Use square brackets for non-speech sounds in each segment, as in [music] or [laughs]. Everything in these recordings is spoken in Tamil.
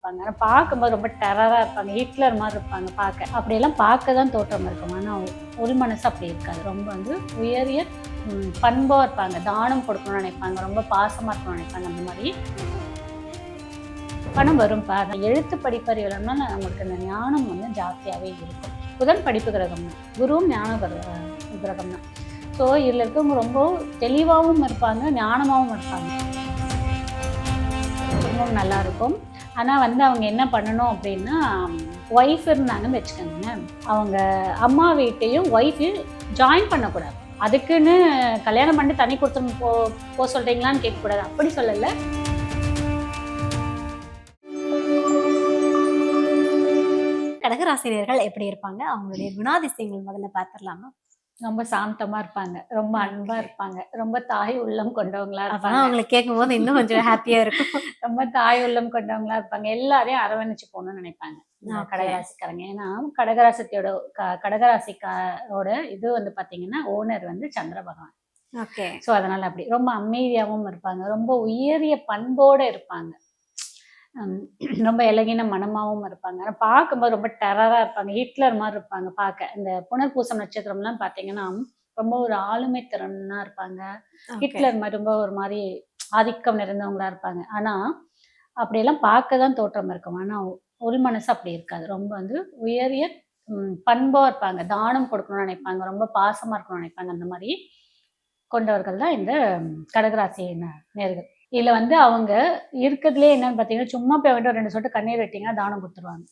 இருப்பாங்க. ஆனால் பார்க்கும்போது ரொம்ப டெரராக இருப்பாங்க. ஹிட்லர் மாதிரி இருப்பாங்க பார்க்க. அப்படியெல்லாம் பார்க்க தான் தோற்றம் இருக்கும். ஆனால் உள் மனசு அப்படி இருக்காது. ரொம்ப வந்து உயரிய பண்பாக இருப்பாங்க. தானம் கொடுக்கணும்னு நினைப்பாங்க. ரொம்ப பாசமாக இருக்கணும்னு நினைப்பாங்க. அந்த மாதிரி பணம் வரும்பா பாரு. எழுத்து படிப்பறிவுலன்னா நம்மளுக்கு அந்த ஞானம் வந்து ஜாஸ்தியாகவே இருக்கும். புதன் படிப்பு கிரகம் தான். குருவும் ஞான கிரகம் தான். ஸோ இதில் இருக்கவங்க ரொம்ப தெளிவாகவும் இருப்பாங்க ஞானமாகவும் இருப்பாங்க. குடும்பம் நல்லாயிருக்கும் ஆனால் வந்து அவங்க என்ன பண்ணணும் அப்படின்னா ஒய்ஃப் இருந்தாங்கன்னு வச்சுக்கோங்க. அவங்க அம்மா வீட்டையும் ஒய்ஃபையும் ஜாயின் பண்ணக்கூடாது. அதுக்குன்னு கல்யாணம் பண்ணி தனி கொடுத்து போ போக சொல்கிறீங்களான்னு கேட்கக்கூடாது. அப்படி சொல்லலை. கடகராசிரியர்கள் எப்படி இருப்பாங்க? அவங்களுடைய குணாதிசயங்கள் முதல்ல பார்த்துடலாமா? ரொம்ப சாந்தமா இருப்பாங்க. ரொம்ப அன்பா இருப்பாங்க. ரொம்ப தாய் உள்ளம் கொண்டவங்களா இருப்பாங்க. அவங்களுக்கு கேட்கும் போது இன்னும் கொஞ்சம் ஹாப்பியா இருக்கும். [laughs] ரொம்ப தாய் உள்ளம் கொண்டவங்களா இருப்பாங்க. எல்லாரையும் அரவணைச்சு போகணும்னு நினைப்பாங்க. கடகராசிக்காரங்க. ஏன்னா கடகராசியோட க- கடகராசிக்காரோட இது வந்து பாத்தீங்கன்னா ஓனர் வந்து சந்திர பகவான். ஓகே. ஸோ அதனால அப்படி. ரொம்ப அமைதியாகவும் இருப்பாங்க. ரொம்ப உயரிய பண்போட இருப்பாங்க. ரொம்ப இலகின மனமாவும் இருப்பாங்க. ஆனா பார்க்கும்போது ரொம்ப டெரரா இருப்பாங்க. ஹிட்லர் மாதிரி இருப்பாங்க பார்க்க. இந்த புனர்பூசம் நட்சத்திரம்லாம் பார்த்தீங்கன்னா ரொம்ப ஒரு ஆளுமை திறனா இருப்பாங்க. ஹிட்லர் மாதிரி ரொம்ப ஒரு மாதிரி ஆதிக்கம் நிறைந்தவங்களா இருப்பாங்க. ஆனா அப்படியெல்லாம் பார்க்க தான் தோற்றம் இருக்கும். ஆனா உள் மனசு அப்படி இருக்காது. ரொம்ப வந்து உயரிய ம், பண்பா இருப்பாங்க. தானம் கொடுக்கணும்னு நினைப்பாங்க. ரொம்ப பாசமா இருக்கணும்னு நினைப்பாங்க. அந்த மாதிரி கொண்டவர்கள் தான் இந்த கடகராசி நேர்கள். இதுல வந்து அவங்க இருக்கிறதுலே என்னன்னு பாத்தீங்கன்னா சும்மா போய் வந்துட்டு ரெண்டு சொட்டு கண்ணீர் விட்டீங்கன்னா தானம் கொடுத்துருவாங்க.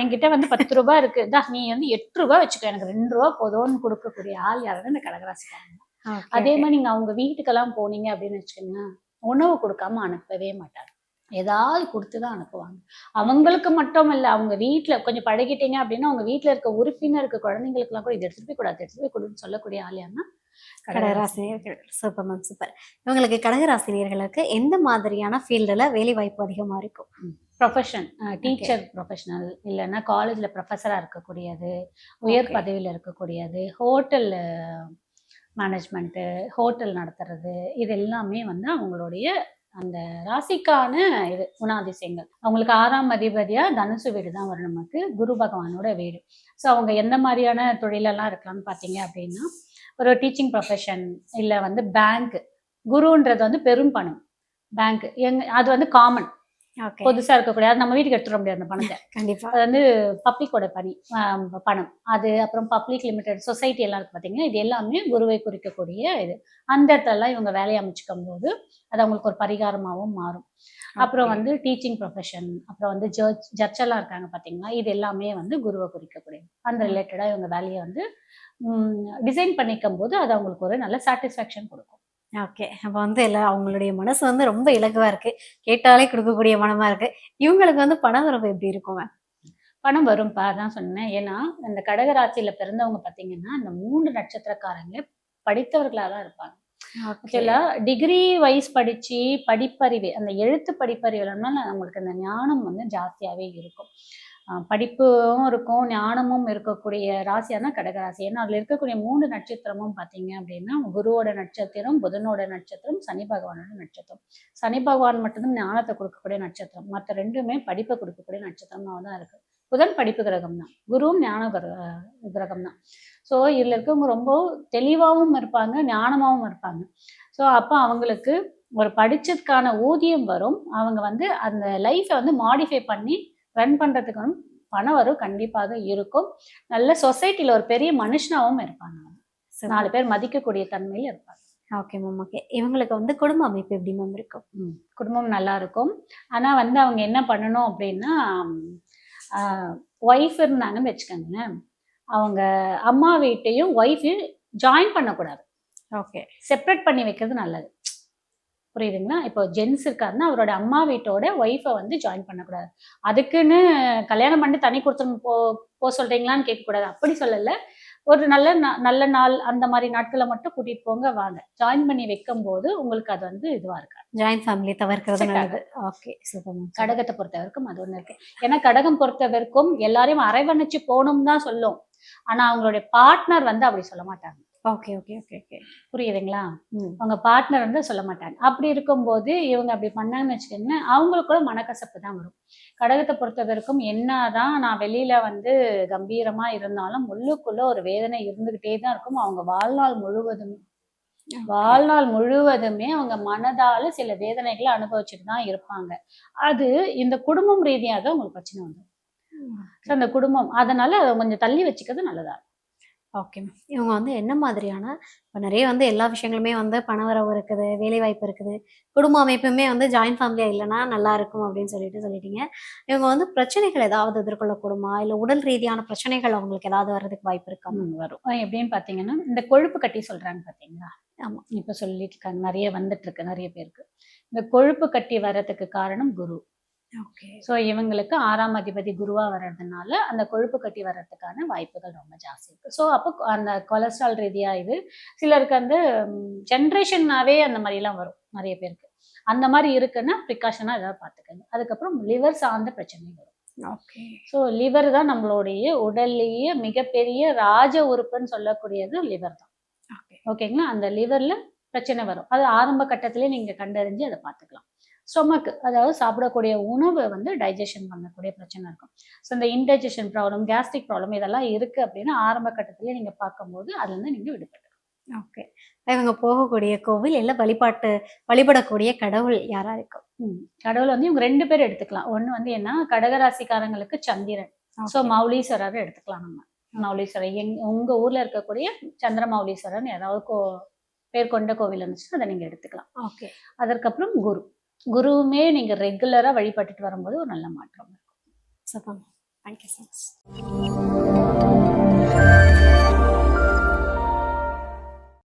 என்கிட்ட வந்து பத்து ரூபாய் இருக்கு. நீ வந்து எட்டு ரூபாய் வச்சுக்கோ. எனக்கு ரெண்டு ரூபா போதும்னு கொடுக்கக்கூடிய ஆள் யாருன்னா இந்த கடகராசிக்காரங்க அதே. மாதிரி நீங்க அவங்க வீட்டுக்கெல்லாம் போனீங்க அப்படின்னு வச்சுக்கோங்க உணவு கொடுக்காம அனுப்பவே மாட்டாங்க. ஏதாவது கொடுத்து தான் அனுப்புவாங்க. அவங்களுக்கு மட்டும் இல்ல அவங்க வீட்ல கொஞ்சம் பழகிட்டீங்க அப்படின்னா அவங்க வீட்ல இருக்க உறுப்பினருக்கு குழந்தைங்களுக்குலாம் கூட இது எடுத்துட்டு போய் கூடாது எடுத்துட்டு போய் கொடுன்னு சொல்லக்கூடிய ஆள் யாருன்னா கடகராசினியர்கள் சூப்பர் மேம் சூப்பர். இவங்களுக்கு கடகராசினியர்களுக்கு எந்த மாதிரியான ஃபீல்டுல வேலை வாய்ப்பு அதிகமா இருக்கும்? ப்ரொஃபஷன் டீச்சர் ப்ரொஃபஷனல் இல்லைன்னா காலேஜ்ல ப்ரொஃபஸரா இருக்கக்கூடியது உயர். பதவியில இருக்கக்கூடியது ஹோட்டல் மேனேஜ்மெண்ட்டு ஹோட்டல் நடத்துறது இது எல்லாமே வந்து அவங்களுடைய அந்த ராசிக்கான இது குணாதிசயங்கள். அவங்களுக்கு ஆறாம் அதிபதியா தனுசு வீடு தான் வரும் நமக்கு குரு பகவானோட வீடு. ஸோ அவங்க எந்த மாதிரியான தொழிலெல்லாம் இருக்கலாம்னு பார்த்தீங்க அப்படின்னா ஒரு டீச்சிங் ப்ரொஃபஷன் இல்லை வந்து பேங்க் குருன்றது வந்து பெரும் பணம். பேங்க் எங்க அது வந்து காமன் புதுசா இருக்கக்கூடிய அது நம்ம வீட்டுக்கு எடுத்துட முடியாது அந்த பணத்தை. [laughs] கண்டிப்பா. அது வந்து பப்ளிக்கோட பணி பணம். அது அப்புறம் பப்ளிக் லிமிடெட் சொசைட்டி எல்லாம் இருக்கு பார்த்தீங்கன்னா இது எல்லாமே குருவை குறிக்கக்கூடிய இது. அந்த இடத்துலலாம் இவங்க வேலையை அமைச்சுக்கும் போது அது அவங்களுக்கு ஒரு பரிகாரமாகவும் மாறும். அப்புறம். வந்து டீச்சிங் ப்ரொஃபஷன் அப்புறம் வந்து ஜட்ஜ் ஜட்ஜெல்லாம் இருக்காங்க பார்த்தீங்களா இது எல்லாமே வந்து குருவை குறிக்கக்கூடியது. அந்த ரிலேட்டடாக இவங்க வேலையை வந்து டிசைன் பண்ணிக்கும் போது அது அவங்களுக்கு ஒரு நல்ல சாட்டிஸ்ஃபேக்ஷன் கொடுக்கும். ஓகே அப்ப வந்து எல்லாம் அவங்களுடைய மனசு வந்து ரொம்ப இலகுவா இருக்கு. கேட்டாலே கொடுக்கக்கூடிய மனமா இருக்கு. இவங்களுக்கு வந்து பண வரவு எப்படி இருக்கும் பணம் வரும்பா தான் சொன்னேன். ஏன்னா இந்த கடகராசியில பிறந்தவங்க பார்த்தீங்கன்னா இந்த மூன்று நட்சத்திரக்காரங்க படித்தவர்களாக தான் இருப்பாங்க. ஆக்சுவலா டிகிரி வைஸ் படிச்சு படிப்பறிவு அந்த எழுத்து படிப்பறிவுலன்னா நம்மளுக்கு அந்த ஞானம் வந்து ஜாஸ்தியாவே இருக்கும். படிப்பும் இருக்கும் ஞானமும் இருக்கக்கூடிய ராசியானா கடகராசி. ஏன்னா அதுல இருக்கக்கூடிய மூணு நட்சத்திரமும் பார்த்தீங்க அப்படின்னா குருவோட நட்சத்திரம் புதனோட நட்சத்திரம் சனி பகவானோட நட்சத்திரம். சனி பகவான் மட்டும்தான் ஞானத்தை கொடுக்கக்கூடிய நட்சத்திரம். மற்ற ரெண்டுமே படிப்பை கொடுக்கக்கூடிய நட்சத்திரமாக தான் இருக்கு. புதன் படிப்பு கிரகம் தான். குருவும் ஞான கிரக கிரகம் தான். ஸோ இதில் இருக்கவங்க ரொம்ப தெளிவாகவும் இருப்பாங்க ஞானமாகவும் இருப்பாங்க. ஸோ அப்போ அவங்களுக்கு ஒரு படிச்சதுக்கான ஊதியம் வரும். அவங்க வந்து அந்த லைஃப்பை வந்து மாடிஃபை பண்ணி ரன் பண்ணுறதுக்கு பணம் வரும் கண்டிப்பாக இருக்கும். நல்ல சொசைட்டியில் ஒரு பெரிய மனுஷனாகவும் இருப்பாங்க. நாலு பேர் மதிக்கக்கூடிய தன்மையில் இருப்பாங்க. ஓகே மேம் ஓகே இவங்களுக்கு வந்து குடும்ப அமைப்பு எப்படி மேம் இருக்கும்? குடும்பம் நல்லா இருக்கும். ஆனால் வந்து அவங்க என்ன பண்ணணும் அப்படின்னா ஒய்ஃப் இருந்தாங்கன்னு வச்சுக்கோங்களேன். அவங்க அம்மா வீட்டையும் ஒய்ஃபு ஜாயின் பண்ணக்கூடாது. ஓகே செப்பரேட் பண்ணி வைக்கிறது நல்லது. புரியுதுங்களா? இப்போ ஜென்ஸ் இருக்காருன்னா அவரோட அம்மா வீட்டோட ஒய்ஃபை வந்து ஜாயின் பண்ணக்கூடாது. அதுக்குன்னு கல்யாணம் பண்ணி தனி கொடுத்து போ போக சொல்றீங்களான்னு கேட்கக்கூடாது. அப்படி சொல்லலை. ஒரு நல்ல நல்ல நாள் அந்த மாதிரி நாட்களை மட்டும் கூட்டிட்டு போங்க வாங்க. ஜாயின் பண்ணி வைக்கும் போது உங்களுக்கு அது வந்து இதுவா இருக்காது. ஜாயிண்ட் ஃபேமிலி தவிர்க்கிறது நல்லது. ஓகே கடகத்தை பொறுத்த வரைக்கும் அது ஒண்ணு இருக்கு. ஏன்னா கடகம் பொறுத்த வரைக்கும் எல்லாரையும் அரவணைச்சு போகணும் தான் சொல்லும். ஆனா அவங்களுடைய பார்ட்னர் வந்து அப்படி சொல்ல மாட்டாங்க. Okay okay okay okay. புரியுதுங்களா? அவங்க பார்ட்னர் வந்து சொல்ல மாட்டாங்க. அப்படி இருக்கும்போது இவங்க அப்படி பண்ணாங்கன்னு வச்சுக்கோங்களேன் அவங்களுக்கு கூட மனக்கசப்பு தான் வரும். கடகத்தை பொறுத்த வரைக்கும் என்னதான் நான் வெளியில வந்து கம்பீரமா இருந்தாலும் உள்ளுக்குள்ள ஒரு வேதனை இருந்துகிட்டே தான் இருக்கும். அவங்க வாழ்நாள் முழுவதும் வாழ்நாள் முழுவதுமே அவங்க மனதால சில வேதனைகளை அனுபவிச்சுட்டு தான் இருப்பாங்க. அது இந்த குடும்பம் ரீதியாக உங்களுக்கு பிரச்சனை வந்துடும் அந்த குடும்பம் அதனால அதை கொஞ்சம் தள்ளி வச்சுக்கிறது நல்லதா இருக்கும். ஓகே மேம் இவங்க வந்து என்ன மாதிரியான இப்போ நிறைய வந்து எல்லா விஷயங்களுமே வந்து பணவரவு இருக்குது வேலை வாய்ப்பு இருக்குது. குடும்ப அமைப்புமே வந்து ஜாயின்ட் ஃபேமிலியா இல்லைன்னா நல்லா இருக்கும் அப்படின்னு சொல்லிட்டு சொல்லிட்டீங்க. இவங்க வந்து பிரச்சனைகள் ஏதாவது எதிர்கொள்ளக்கூடுமா? இல்லை உடல் ரீதியான பிரச்சனைகள் அவங்களுக்கு ஏதாவது வர்றதுக்கு வாய்ப்பு இருக்கா வரும். எப்படின்னு பாத்தீங்கன்னா இந்த கொழுப்பு கட்டி சொல்றாங்க பாத்தீங்களா? ஆமா. இப்ப சொல்லிட்டு இருக்காங்க. நிறைய வந்துட்டு இருக்கு நிறைய பேருக்கு. இந்த கொழுப்பு கட்டி வர்றதுக்கு காரணம் குரு. ஸோ இவங்களுக்கு ஆறாம் அதிபதி குருவா வர்றதுனால அந்த கொழுப்பு கட்டி வர்றதுக்கான வாய்ப்புகள் ரொம்ப ஜாஸ்தி இருக்கு. ஸோ அப்போ அந்த கொலஸ்ட்ரால் ரீதியா இது சிலருக்கு வந்து ஜென்ரேஷன்னாவே அந்த மாதிரிலாம் வரும் நிறைய பேருக்கு. அந்த மாதிரி இருக்குன்னா ப்ரிகாஷனாக ஏதாவது பார்த்துக்கங்க. அதுக்கப்புறம் லிவர் சார்ந்த பிரச்சனை வரும். ஓகே. ஸோ லிவர் தான் நம்மளுடைய உடல்லையே மிகப்பெரிய ராஜ உறுப்புன்னு சொல்லக்கூடியது லிவர் தான். ஓகே. ஓகேங்களா? அந்த லிவர்ல பிரச்சனை வரும். அது ஆரம்ப கட்டத்திலே நீங்க கண்டறிஞ்சு அதை பார்த்துக்கலாம். ஸ்டொமக் அதாவது சாப்பிடக்கூடிய உணவு வந்து டைஜஷன் பண்ணக்கூடிய பிரச்சனை இருக்கும். ஸோ இந்த இன்டைஜஷன் ப்ராப்ளம் கேஸ்ட்ரிக் ப்ராப்ளம் இதெல்லாம் இருக்கு அப்படின்னா ஆரம்ப கட்டத்திலே நீங்க பார்க்கும்போது அதுல இருந்து நீங்க விடுபட்டு ஓகே இவங்க போகக்கூடிய கோவில் இல்லை வழிபாட்டு வழிபடக்கூடிய கடவுள் யாரா இருக்கும். கடவுள் வந்து இவங்க ரெண்டு பேர் எடுத்துக்கலாம். ஒண்ணு வந்து என்ன கடகராசிக்காரங்களுக்கு சந்திரன். ஸோ மௌலீஸ்வரர் எடுத்துக்கலாம் நம்ம. மௌலீஸ்வரர் எங் உங்க ஊர்ல இருக்கக்கூடிய சந்திர மௌலீஸ்வரர்னு ஏதாவது கோ பேர் கொண்ட கோவில் இருந்துச்சுன்னா அதை நீங்க எடுத்துக்கலாம். ஓகே அதற்கப்புறம் குரு. குருவுமே நீங்க ரெகுலரா வழிபட்டுட்டு வரும்போது ஒரு நல்ல மாற்றம் இருக்கும். Super thank you so much